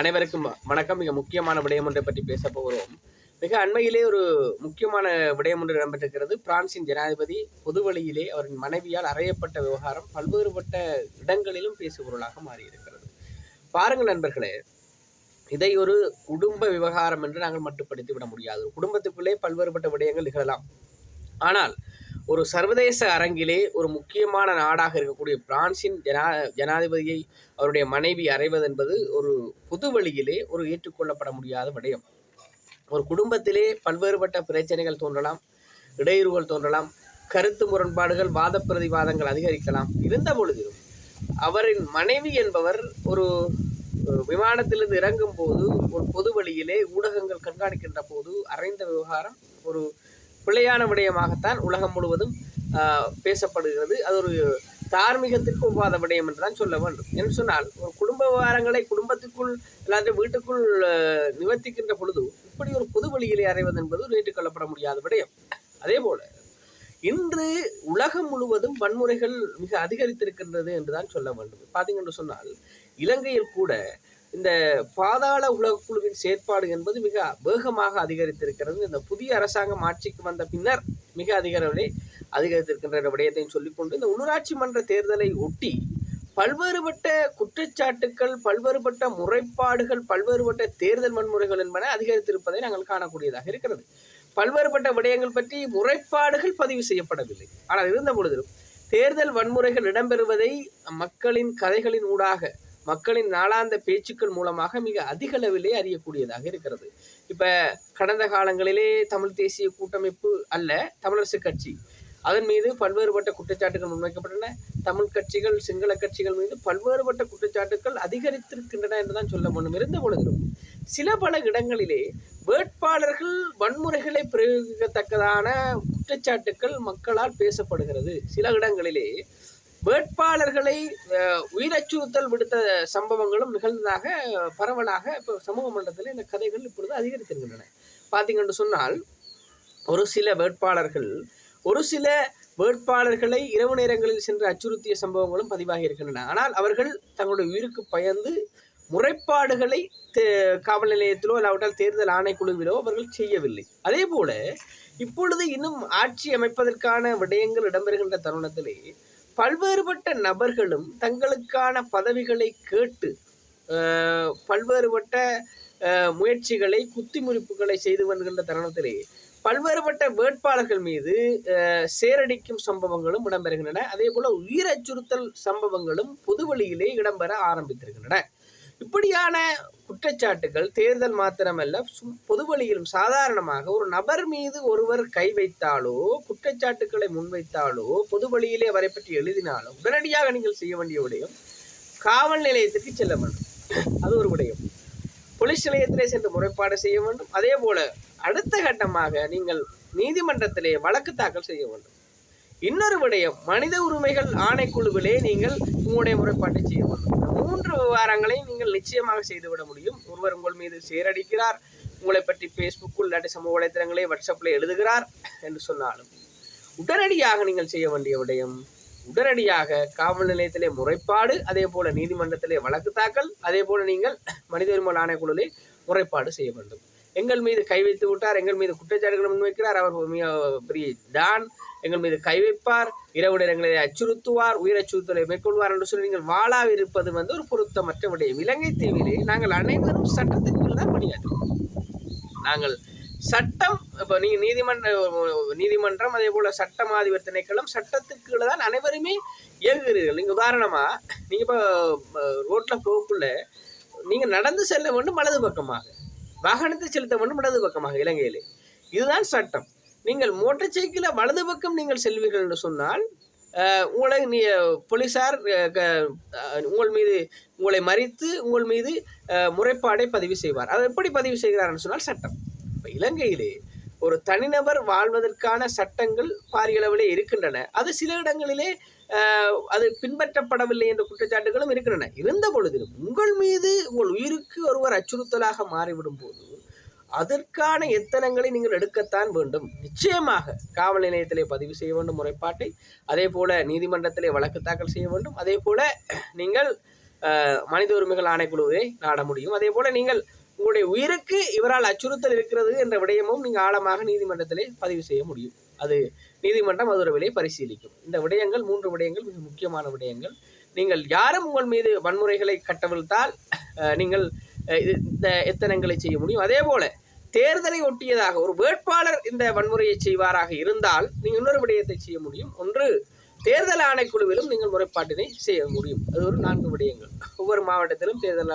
அனைவருக்கும் வணக்கம். மிக முக்கியமான விடயம் ஒன்றை பற்றி பேச போகிறோம். மிக அண்மையிலே ஒரு முக்கியமான விடயம் ஒன்று இடம்பெற்றிருக்கிறது. பிரான்சின் ஜனாதிபதி பொது வழியிலே அவரின் மனைவியால் அறையப்பட்ட விவகாரம் பல்வேறுபட்ட இடங்களிலும் பேசுபொருளாக மாறியிருக்கிறது. பாருங்கள் நண்பர்களே இதை ஒரு குடும்ப விவகாரம் என்று நாங்கள் மட்டுப்படுத்தி விட முடியாது. குடும்பத்துக்குள்ளே பல்வேறுபட்ட விடயங்கள் நிகழலாம். ஆனால் ஒரு சர்வதேச அரங்கிலே ஒரு முக்கியமான நாடாக இருக்கக்கூடிய பிரான்சின் ஜனா ஜனாதிபதியை அவருடைய மனைவி அறைவது என்பது ஒரு பொது வழியிலே ஒரு ஏற்றுக்கொள்ளப்பட முடியாத விடயம். ஒரு குடும்பத்திலே பல்வேறுபட்ட பிரச்சனைகள் தோன்றலாம் இடையூறுகள் தோன்றலாம் கருத்து முரண்பாடுகள் வாத பிரதிவாதங்கள் அதிகரிக்கலாம். இருந்த பொழுதிலும் அவரின் மனைவி என்பவர் ஒரு விமானத்திலிருந்து இறங்கும் போது ஒரு பொது வழியிலே ஊடகங்கள் கண்காணிக்கின்ற போது அறைந்த விவகாரம் ஒரு பிழையான விடயமாகத்தான் உலகம் முழுவதும் பேசப்படுகிறது. அது ஒரு தார்மீகத்திற்கு ஒவ்வாத விடயம் என்று தான் சொல்ல வேண்டும். என்று சொன்னால் ஒரு குடும்ப விவகாரங்களை குடும்பத்துக்குள் எல்லாத்தையும் வீட்டுக்குள் நிவர்த்திக்கின்ற பொழுது இப்படி ஒரு பொது வழியிலே அறைவது என்பது ஏற்றுக்கொள்ளப்பட முடியாத விடயம். அதே போல இன்று உலகம் முழுவதும் வன்முறைகள் மிக அதிகரித்திருக்கின்றது என்றுதான் சொல்ல வேண்டும். பார்த்தீங்கன்னு சொன்னால் இலங்கையில் கூட இந்த பாதாள உலகக்குழுவின் செயற்பாடு என்பது மிக வேகமாக அதிகரித்திருக்கிறது. இந்த புதிய அரசாங்கம் ஆட்சிக்கு வந்த பின்னர் மிக அதிக அளவிலே அதிகரித்திருக்கின்ற விடயத்தையும் சொல்லிக்கொண்டு இந்த உள்ளூராட்சி மன்ற தேர்தலை ஒட்டி பல்வேறுபட்ட குற்றச்சாட்டுக்கள் பல்வேறுபட்ட முறைப்பாடுகள் பல்வேறுபட்ட தேர்தல் வன்முறைகள் என்பன அதிகரித்திருப்பதை நாங்கள் காணக்கூடியதாக இருக்கிறது. பல்வேறுபட்ட விடயங்கள் பற்றி முறைப்பாடுகள் பதிவு செய்யப்படவில்லை. ஆனால் இருந்த பொழுதிலும் தேர்தல் வன்முறைகள் இடம்பெறுவதை மக்களின் கதைகளின் ஊடாக மக்களின் நாளாந்த பேச்சுக்கள் மூலமாக மிக அதிக அளவிலே அறியக்கூடியதாக இருக்கிறது. இப்ப கடந்த காலங்களிலே தமிழ் தேசிய கூட்டமைப்பு அல்ல தமிழரசு கட்சி. அதன் மீது பல்வேறுபட்ட குற்றச்சாட்டுகள் முன்வைக்கப்பட்டன. தமிழ் கட்சிகள் சிங்கள கட்சிகள் மீது பல்வேறுபட்ட குற்றச்சாட்டுகள் அதிகரித்திருக்கின்றன என்றுதான் சொல்ல வேண்டும் இருந்த பொழுதிலும் சில பல இடங்களிலே வேட்பாளர்கள் வன்முறைகளை பிரயோகிக்கத்தக்கதான குற்றச்சாட்டுக்கள் மக்களால் பேசப்படுகிறது. சில இடங்களிலே வேட்பாளர்களை உயிர் உயிரச்சுறுத்தல் விடுத்த சம்பவங்களும் நிகழ்ந்ததாக பரவலாக இப்போ சமூக மண்டலத்தில் இந்த கதைகள் இப்பொழுது அதிகரித்திருக்கின்றன. பார்த்தீங்கன்னு சொன்னால் ஒரு சில வேட்பாளர்கள் ஒரு சில வேட்பாளர்களை இரவு நேரங்களில் சென்று அச்சுறுத்திய சம்பவங்களும் பதிவாகி இருக்கின்றன. ஆனால் அவர்கள் தங்களுடைய உயிருக்கு பயந்து முறைப்பாடுகளை தே- காவல் நிலையத்திலோ இல்லாவிட்டால் தேர்தல் ஆணைக்குழுவிலோ அவர்கள் செய்யவில்லை. அதே போல இப்பொழுது இன்னும் ஆட்சி அமைப்பதற்கான விடயங்கள் இடம்பெறுகின்ற தருணத்திலே பல்வேறுபட்ட நபர்களும் தங்களுக்கான பதவிகளை கேட்டு பல்வேறுபட்ட முயற்சிகளை முயற்சிகளை குத்திமுறிப்புகளை செய்து வருகின்ற தருணத்திலே பல்வேறுபட்ட வேட்பாளர்கள் மீது சேரடிக்கும் சம்பவங்களும் இடம்பெறுகின்றன. அதே போல உயிர் அச்சுறுத்தல் சம்பவங்களும் பொது வழியிலே இடம்பெற ஆரம்பித்திருக்கின்றன. இப்படியான குற்றச்சாட்டுகள் தேர்தல் மாத்திரமல்ல சும்- பொது வழியிலும் சாதாரணமாக ஒரு நபர் மீது ஒருவர் கை வைத்தாலோ குற்றச்சாட்டுக்களை முன்வைத்தாலோ பொது வழியிலே அவரை பற்றி எழுதினாலோ உடனடியாக நீங்கள் செய்ய வேண்டிய விடயம் காவல் நிலையத்திற்கு செல்ல வேண்டும். அது ஒரு விடயம். போலீஸ் நிலையத்திலே சென்று முறைப்பாடு செய்ய வேண்டும். அதே போல அடுத்த கட்டமாக நீங்கள் நீதிமன்றத்திலே வழக்கு தாக்கல் செய்ய வேண்டும். இன்னொரு விடயம் மனித உரிமைகள் ஆணைக்குழுவிலே நீங்கள் உங்களுடைய முறைப்பாட்டை செய்ய வேண்டும் மூன்று விவகாரங்களையும் நீங்கள் நிச்சயமாக செய்துவிட முடியும். ஒருவர் உங்கள் மீது சேரடிக்கிறார் உங்களை பற்றி ஃபேஸ்புக்கில் இல்லாட்டி சமூக வலைத்தளங்களே வாட்ஸ்அப்பில் எழுதுகிறார் என்று சொன்னாலும் உடனடியாக நீங்கள் செய்ய வேண்டிய விடயம் உடனடியாக காவல் நிலையத்திலே முறைப்பாடு அதே போல நீதிமன்றத்திலே வழக்கு தாக்கல் அதே போல நீங்கள் மனித உரிமை ஆணைக்குழுவிலே முறைப்பாடு செய்ய வேண்டும். எங்கள் மீது கை வைத்து விட்டார் எங்கள் மீது குற்றச்சாட்டுகளை முன்வைக்கிறார் அவர் ஒரு பெரிய டான். எங்கள் மீது கை வைப்பார். இரவு நேரங்களை அச்சுறுத்துவார். உயிர் அச்சுறுத்தலை மேற்கொள்வார் என்று சொல்லி நீங்கள் வாழாவிருப்பது வந்து ஒரு பொருத்தமற்ற விடயம். இலங்கை தீவிலே நாங்கள் அனைவரும் சட்டத்திற்கு தான் பணியாற்றுவோம். நாங்கள் சட்டம் இப்போ நீங்கள் நீதிமன்ற நீதிமன்றம் அதே போல் சட்டம் ஆதிபர் திணைக்களம் சட்டத்துக்கு தான் அனைவருமே இயங்குகிறீர்கள். நீங்கள் உதாரணமாக நீங்கள் இப்போ ரோட்டில் போகக்குள்ள நீங்கள் நடந்து செல்ல வேண்டும் வலது பக்கமாக. வாகனத்தை செலுத்த வேண்டும் இடது பக்கமாக இலங்கையிலே. இதுதான் சட்டம். நீங்கள் மோட்டார் சைக்கிளை வலது பக்கம் நீங்கள் செல்வீர்கள் என்று சொன்னால் உங்களை நீ போலீசார் க- உங்கள் மீது உங்களை மறித்து உங்கள் மீது முறைப்பாடை பதிவு செய்வார். அதை எப்படி பதிவு செய்கிறார்னு சொன்னால் சட்டம். இப்போ இலங்கையிலே ஒரு தனிநபர் வாழ்வதற்கான சட்டங்கள் பாரிய அளவிலே இருக்கின்றன. அது சில இடங்களிலே அது பின்பற்றப்படவில்லை என்ற குற்றச்சாட்டுகளும் இருக்கின்றன. இருந்த பொழுதிலும் உங்கள் மீது உங்கள் உயிருக்கு ஒருவர் அச்சுறுத்தலாக மாறிவிடும் போது அதற்கான எத்தனங்களை நீங்கள் எடுக்கத்தான் வேண்டும். நிச்சயமாக காவல் நிலையத்திலே பதிவு செய்ய வேண்டும் முறைப்பாட்டை அதே போல நீதிமன்றத்திலே வழக்கு தாக்கல் செய்ய வேண்டும் அதே போல நீங்கள் மனித உரிமைகள் ஆணைக்குழுவை நாட முடியும் அதே போல நீங்கள் உங்களுடைய உயிருக்கு இவரால் அச்சுறுத்தல் இருக்கிறது என்ற விடயமும் நீங்கள் ஆழமாக நீதிமன்றத்திலே பதிவு செய்ய முடியும். அது நீதிமன்றம் அது ஒரு விலையை பரிசீலிக்கும். இந்த விடயங்கள் மூன்று விடயங்கள் மிக முக்கியமான விடயங்கள். நீங்கள் யாரும் உங்கள் மீது வன்முறைகளை கட்டவிழ்த்தால் நீங்கள் இந்த எத்தனங்களை செய்ய முடியும்? அதே போல தேர்தலை ஒட்டியதாக ஒரு வேட்பாளர் இந்த வன்முறையை செய்வாராக இருந்தால் நீங்கள் இன்னொரு விடயத்தை செய்ய முடியும். ஒன்று தேர்தல் ஆணைக்குழுவிலும் நீங்கள் முறைப்பாட்டினை செய்ய முடியும். அது ஒரு நான்கு விடயங்கள். ஒவ்வொரு மாவட்டத்திலும் தேர்தல்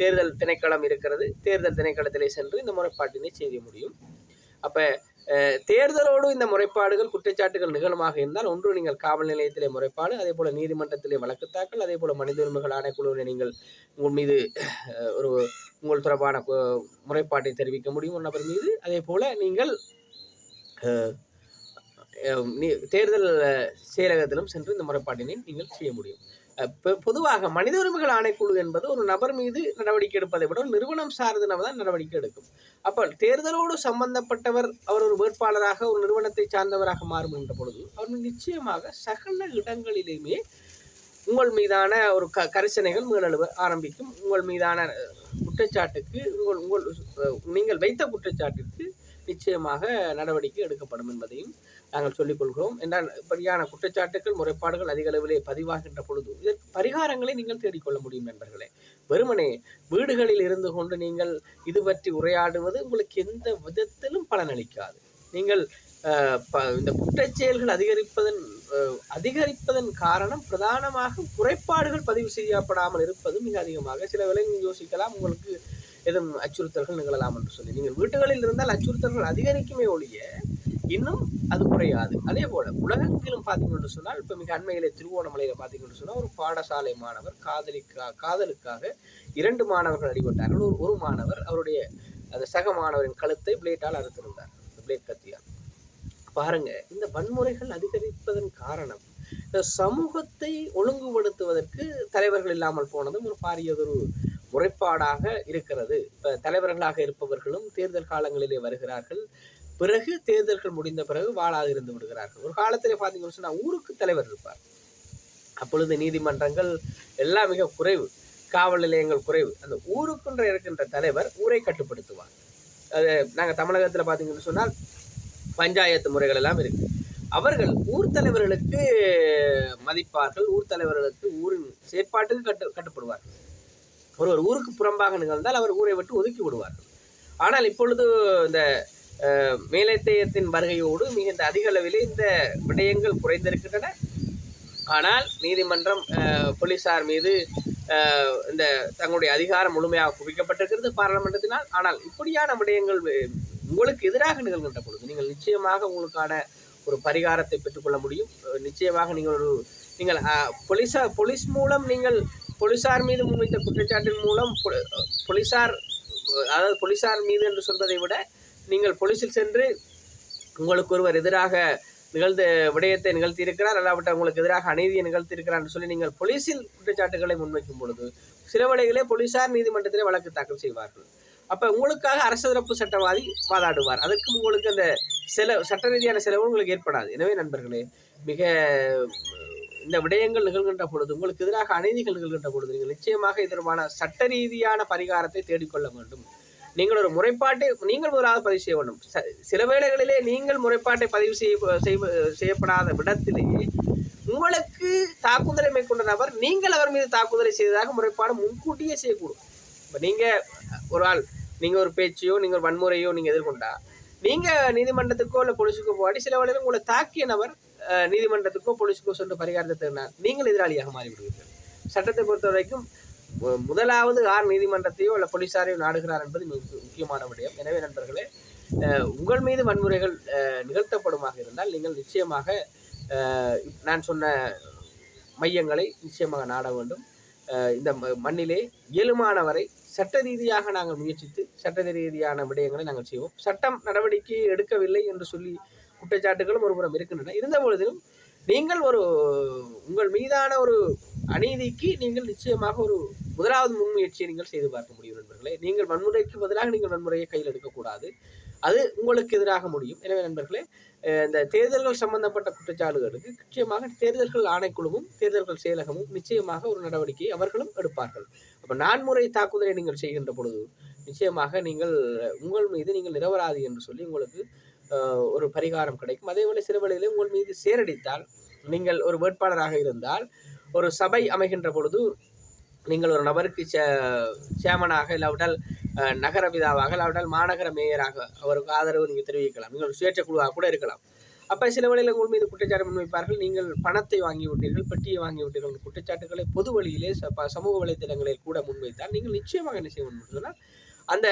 தேர்தல் திணைக்களம் இருக்கிறது. தேர்தல் திணைக்களத்திலே சென்று இந்த முறைப்பாட்டினை செய்ய முடியும். அப்போ தேர்தலோடு இந்த முறைப்பாடுகள் குற்றச்சாட்டுகள் நிகழமாக இருந்தால் ஒன்று நீங்கள் காவல் நிலையத்திலே முறைப்பாடு அதே போல் நீதிமன்றத்திலே வழக்கு தாக்கல் அதே போல் மனித உரிமைகள் ஆணைக்குழுவில் நீங்கள் உங்கள் மீது ஒரு உங்கள் தொடர்பான முறைப்பாட்டை தெரிவிக்க முடியும் ஒரு நபர் மீது. அதே போல் நீங்கள் தேர்தல் செயலகத்திலும் சென்று இந்த முறைப்பாட்டினை நீங்கள் செய்ய முடியும். பொதுவாக மனித உரிமைகள் ஆணைக்குழு என்பது ஒரு நபர் மீது நடவடிக்கை எடுப்பதை விட ஒரு நிறுவனம் சார்ந்து நம்ம தான் நடவடிக்கை எடுக்கும். அப்போ தேர்தலோடு சம்பந்தப்பட்டவர் அவர் ஒரு வேட்பாளராக ஒரு நிறுவனத்தை சார்ந்தவராக மாறும் என்ற பொழுது அவர் நிச்சயமாக சகல இடங்களிலுமே உங்கள் மீதான ஒரு க கரிசனைகள் மேலெழுவ ஆரம்பிக்கும். உங்கள் மீதான குற்றச்சாட்டுக்கு உங்கள் உங்கள் நீங்கள் வைத்த குற்றச்சாட்டிற்கு நிச்சயமாக நடவடிக்கை எடுக்கப்படும் என்பதையும் நாங்கள் சொல்லிக்கொள்கிறோம் என்றால் இப்படியான குற்றச்சாட்டுகள் முறைப்பாடுகள் அதிக அளவிலே பதிவாகின்ற பொழுது இதற்கு பரிகாரங்களை நீங்கள் தேடிக்கொள்ள முடியும் நண்பர்களே. வெறுமனே வீடுகளில் இருந்து கொண்டு நீங்கள் இது பற்றி உரையாடுவது உங்களுக்கு எந்த விதத்திலும் பலனளிக்காது. நீங்கள் ப- இந்த குற்றச்செயல்கள் அதிகரிப்பதன் அதிகரிப்பதன் காரணம் பிரதானமாக குறைபாடுகள் பதிவு செய்யப்படாமல் இருப்பது மிக அதிகமாக. சில வேளை யோசிக்கலாம் உங்களுக்கு எதுவும் அச்சுறுத்தல்கள் நிகழலாம் என்று சொல்லி. நீங்கள் வீடுகளில் இருந்தால் அச்சுறுத்தல்கள் அதிகரிக்குமே ஒழிய இன்னும் அது குறையாது. அதே போல உலகத்திலும் பார்த்தீங்கன்னு சொன்னால் இப்போ மிக அண்மையிலே திருவோணமலையில் பார்த்தீங்கன்னு சொன்னால் ஒரு பாடசாலை மாணவர் காதலிக்கா காதலுக்காக இரண்டு மாணவர்கள் அடிபட்டார்கள். ஒரு ஒரு மாணவர் அவருடைய அந்த சக மாணவரின் கழுத்தை பிளேட்டால் அறுத்திருந்தார். பிளேட் கத்தியால். பாருங்க இந்த வன்முறைகள் அதிகரிப்பதன் காரணம் இந்த சமூகத்தை ஒழுங்குபடுத்துவதற்கு தலைவர்கள் இல்லாமல் போனதும் ஒரு பாரியதொரு முறைப்பாடாக இருக்கிறது. இப்போ தலைவர்களாக இருப்பவர்களும் தேர்தல் காலங்களிலே வருகிறார்கள். பிறகு தேர்தல்கள் முடிந்த பிறகு வாழாது இருந்து விடுகிறார்கள். ஒரு காலத்தில் பார்த்தீங்கன்னு சொன்னால் ஊருக்கு தலைவர் இருப்பார். அப்பொழுது நீதிமன்றங்கள் எல்லாம் மிக குறைவு. காவல் நிலையங்கள் குறைவு. அந்த ஊருக்குன்ற இருக்கின்ற தலைவர் ஊரை கட்டுப்படுத்துவார். அது நாங்கள் தமிழகத்தில் பார்த்தீங்கன்னு சொன்னால் பஞ்சாயத்து முறைகள் எல்லாம் இருக்கு. அவர்கள் ஊர் தலைவர்களுக்கு மதிப்பார்கள். ஊர் தலைவர்களுக்கு ஊரின் செயற்பாட்டுக்கு கட்டு கட்டுப்படுவார்கள். ஒருவர் ஊருக்கு புறம்பாக நிகழ்ந்தால் அவர் ஊரை விட்டு ஒதுக்கி விடுவார்கள். ஆனால் இப்பொழுது இந்த மேலத்தையத்தின் வருகையோடு மிகுந்த அதிக அளவிலே இந்த விடயங்கள் குறைந்திருக்கின்றன. ஆனால் நீதிமன்றம் போலீஸார் போலீசார் மீது இந்த தங்களுடைய அதிகாரம் முழுமையாக குவிக்கப்பட்டிருக்கிறது பாராளுமன்றத்தினால். ஆனால் இப்படியான விடயங்கள் உங்களுக்கு எதிராக நிகழ்கின்ற பொழுது நீங்கள் நிச்சயமாக உங்களுக்கான ஒரு பரிகாரத்தை பெற்றுக்கொள்ள முடியும். நிச்சயமாக நீங்கள் ஒரு நீங்கள் போலீஸார் போலீஸ் மூலம் நீங்கள் போலீசார் மீது முன்வைத்த குற்றச்சாட்டின் மூலம் பொ- போலீசார் அதாவது போலீசார் மீது என்று சொல்வதை விட நீங்கள் போலீஸில் சென்று உங்களுக்கு ஒருவர் எதிராக நிகழ்ந்த விடயத்தை நிகழ்த்தியிருக்கிறார் அல்லாவிட்ட உங்களுக்கு எதிராக அநீதியை நிகழ்த்தியிருக்கிறார் என்று சொல்லி நீங்கள் போலீஸில் குற்றச்சாட்டுகளை முன்வைக்கும் பொழுது சில வேளைகளே போலீசார் நீதிமன்றத்திலே வழக்கு தாக்கல் செய்வார்கள். அப்போ உங்களுக்காக அரசு தரப்பு சட்டவாதி வாதாடுவார். அதற்கு உங்களுக்கு அந்த செலவு சட்ட ரீதியான செலவு உங்களுக்கு ஏற்படாது. எனவே நண்பர்களே மிக இந்த விடயங்கள் நிகழ்கின்ற பொழுது உங்களுக்கு எதிராக அநீதிகள் நிகழ்கின்ற பொழுது நீங்கள் நிச்சயமாக இதற்கான சட்ட ரீதியான பரிகாரத்தை தேடிக்கொள்ள வேண்டும். நீங்கள் ஒரு முறைப்பாட்டை நீங்கள் முதலாவது பதிவு செய்ய வேண்டும். ச- சில வேளைகளிலே நீங்கள் முறைப்பாட்டை பதிவு செய்ய செய்யப்படாத விடத்திலேயே உங்களுக்கு தாக்குதலை மேற்கொண்ட நபர் நீங்கள் அவர் மீது தாக்குதலை செய்ததாக முறைப்பாடு முன்கூட்டியே செய்யக்கூடும். இப்போ நீங்கள் ஒரு ஆள் நீங்கள் ஒரு பேச்சையோ நீங்கள் ஒரு வன்முறையோ நீங்கள் எதிர்கொண்டா நீங்கள் நீதிமன்றத்துக்கோ இல்லை போலீஸுக்கோ போகாட்டி சில வேளையில் உங்களை தாக்கிய நபர் நீதிமன்றத்துக்கோ போலீஸுக்கோ சென்று பரிகாரத்தை தேடினார் நீங்கள் எதிராளியாக மாறிவிடுவீர்கள். சட்டத்தை பொறுத்த வரைக்கும் முதலாவது யார் நீதிமன்றத்தையோ இல்லை போலீசாரையோ நாடுகிறார் என்பது மிக முக்கியமான விடயம். எனவே நண்பர்களே உங்கள் மீது வன்முறைகள் நிகழ்த்தப்படுமாக இருந்தால் நீங்கள் நிச்சயமாக நான் சொன்ன மையங்களை நிச்சயமாக நாட வேண்டும். இந்த ம- மண்ணிலே இயலுமான வரை சட்ட ரீதியாக நாங்கள் முயற்சித்து சட்ட ரீதியான விடயங்களை நாங்கள் செய்வோம். சட்டம் நடவடிக்கை எடுக்கவில்லை என்று சொல்லி குற்றச்சாட்டுகளும் ஒருபுறம் இருக்கின்றன. இருந்த பொழுதிலும் நீங்கள் ஒரு உங்கள் மீதான ஒரு அநீதிக்கு நீங்கள் நிச்சயமாக ஒரு முதலாவது முன்முயற்சியை நீங்கள் செய்து பார்க்க முடியும் நண்பர்களே. நீங்கள் வன்முறைக்கு பதிலாக நீங்கள் வன்முறையை கையில் எடுக்கக்கூடாது. அது உங்களுக்கு எதிராக முடியும். எனவே நண்பர்களே இந்த தேர்தல்கள் சம்பந்தப்பட்ட குற்றச்சாட்டுகளுக்கு நிச்சயமாக தேர்தல்கள் ஆணைக்குழுவும் தேர்தல்கள் செயலகமும் நிச்சயமாக ஒரு நடவடிக்கையை அவர்களும் எடுப்பார்கள். அப்போ நான்முறை தாக்குதலை நீங்கள் செய்கின்ற பொழுது நிச்சயமாக நீங்கள் உங்கள் மீது நீங்கள் நிரவராது என்று சொல்லி உங்களுக்கு ஒரு பரிகாரம் கிடைக்கும். அதேபோல சில வேளையிலே உங்கள் மீது சேரடித்தால் நீங்கள் ஒரு வேட்பாளராக இருந்தால் ஒரு சபை அமைகின்ற பொழுது நீங்கள் ஒரு நபருக்கு சே சேமனாக இல்லாவிட்டால் நகர பிதாவாக இல்லாவிட்டால் மாநகர மேயராக அவருக்கு ஆதரவு நீங்கள் தெரிவிக்கலாம். நீங்கள் சுயேட்சை குழுவாக கூட இருக்கலாம். அப்போ சில வேளையில் உங்கள் மீது குற்றச்சாட்டு முன்வைப்பார்கள். நீங்கள் பணத்தை வாங்கி விட்டீர்கள் பெட்டியை வாங்கி விட்டீர்கள் குற்றச்சாட்டுகளை பொது வழியிலே ப- சமூக வலைத்தளங்களில் கூட முன்வைத்தால் நீங்கள் நிச்சயமாக என்ன செய்ய வேண்டும் அந்த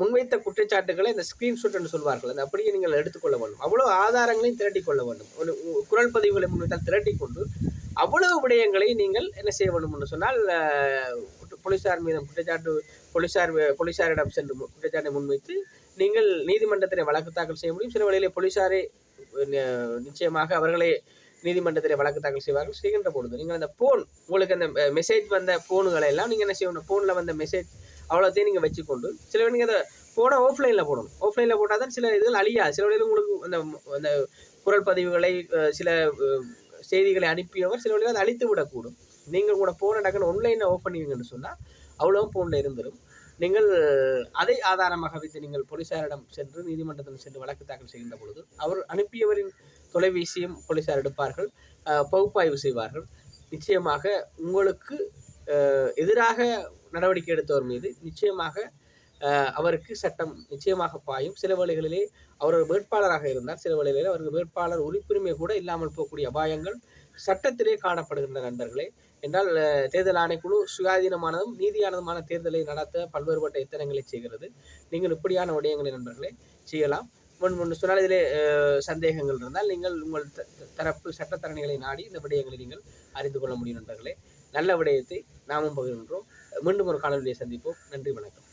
முன்வைத்த குற்றச்சாட்டுகளை இந்த ஸ்கிரீன்ஷாட் என்று சொல்வார்கள். அந்த அப்படியே நீங்கள் எடுத்துக்கொள்ள வேண்டும். அவ்வளோ ஆதாரங்களையும் திரட்டிக் கொள்ள வேண்டும். ஒரு குரல் பதிவுகளை முன்வைத்தால் திரட்டி கொண்டு அவ்வளவு விடயங்களை நீங்கள் என்ன செய்ய வேண்டும் என்று சொன்னால் போலீசார் மீதும் குற்றச்சாட்டு போலீசார் போலீசாரிடம் சென்று குற்றச்சாட்டை முன்வைத்து நீங்கள் நீதிமன்றத்தில் வழக்கு தாக்கல் செய்ய முடியும். சில வழியிலே போலீசாரே நிச்சயமாக அவர்களே நீதிமன்றத்தில் வழக்கு தாக்கல் செய்வார்கள். செய்கின்ற பொழுது நீங்கள் அந்த போன் உங்களுக்கு அந்த மெசேஜ் வந்த போனுகளை எல்லாம் நீங்கள் என்ன செய்யணும் ஃபோனில் வந்த மெசேஜ் அவ்வளோத்தையும் நீங்கள் வச்சுக்கொண்டு சில பேர் நீங்கள் அதை ஃபோனை ஆஃப்லைனில் போடணும். ஆஃப்லைனில் போட்டால் தான் சில இதுகள் அழியாது. சில வழியில் உங்களுக்கு அந்த அந்த குரல் பதிவுகளை சில செய்திகளை அனுப்பியவர் சில வேளையில் அதை அழித்து விடக்கூடும் நீங்கள் கூட ஃபோனை டக்குன்னு ஆன்லைனில் ஓப்பன் பண்ணுவீங்கன்னு சொன்னால் அவ்வளோ ஃபோனில் இருந்துடும் நீங்கள் அதை ஆதாரமாக வைத்து நீங்கள் போலீசாரிடம் சென்று நீதிமன்றத்தில் சென்று வழக்கு தாக்கல் செய்கின்ற பொழுது அவர் அனுப்பியவரின் தொலைபேசியும் போலீசார் எடுப்பார்கள் பகுப்பாய்வு செய்வார்கள். நிச்சயமாக உங்களுக்கு எதிராக நடவடிக்கை எடுத்தவர் மீது நிச்சயமாக அவருக்கு சட்டம் நிச்சயமாக பாயும். சில வேளைகளிலே அவர் ஒரு வேட்பாளராக இருந்தால் சில வேளைகளிலே அவருக்கு வேட்பாளர் உறுப்புரிமை கூட இல்லாமல் போகக்கூடிய அபாயங்கள் சட்டத்திலே காணப்படுகின்ற நண்பர்களே. என்றால் தேர்தல் ஆணைக்குழு சுயாதீனமானதும் நீதியானதுமான தேர்தலை நடத்த பல்வேறுபட்ட எத்தனங்களை செய்கிறது. நீங்கள் இப்படியான விடயங்களை நண்பர்களே செய்யலாம். முன் முன் சொன்னால் இதிலே சந்தேகங்கள் இருந்தால் நீங்கள் உங்கள் த- தரப்பு சட்டத்தரணிகளை நாடி இந்த விடயங்களை நீங்கள் அறிந்து கொள்ள முடியும் நண்பர்களே. நல்ல விடயத்தை நாமும் பகிர்கின்றோம். மீண்டும் ஒரு காணொலியை சந்திப்போம். நன்றி வணக்கம்.